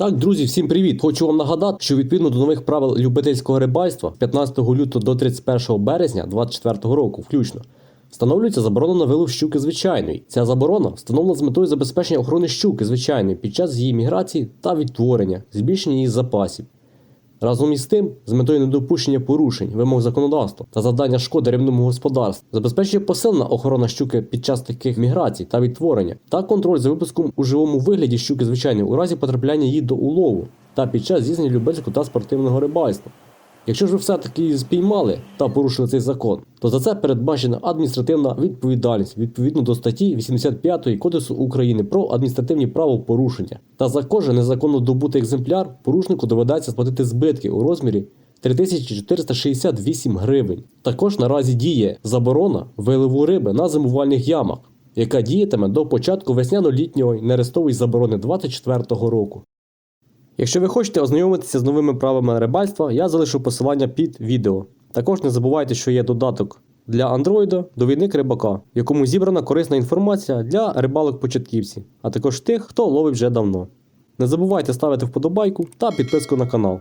Так, друзі, всім привіт! Хочу вам нагадати, що відповідно до нових правил любительського рибальства 15 лютого до 31 березня 2024 року, включно, встановлюється заборона на вилов щуки звичайної. Ця заборона встановлена з метою забезпечення охорони щуки звичайної під час її міграції та відтворення, збільшення її запасів. Разом із тим, з метою недопущення порушень вимог законодавства та завдання шкоди рибному господарству, забезпечує посилена охорона щуки під час таких міграцій та відтворення, та контроль за випуском у живому вигляді щуки звичайної у разі потрапляння її до улову та під час здійснення любительського та спортивного рибальства. Якщо ж ви все-таки спіймали та порушили цей закон, то за це передбачена адміністративна відповідальність відповідно до статті 85 Кодексу України про адміністративні правопорушення. Та за кожен незаконно добутий екземпляр порушнику доведеться сплатити збитки у розмірі 3468 гривень. Також наразі діє заборона виливу риби на зимувальних ямах, яка діятиме до початку весняно-літньої нерестової заборони 2024 року. Якщо ви хочете ознайомитися з новими правилами рибальства, я залишу посилання під відео. Також не забувайте, що є додаток для Android довідник рибака, в якому зібрана корисна інформація для рибалок-початківців, а також тих, хто ловить вже давно. Не забувайте ставити вподобайку та підписку на канал.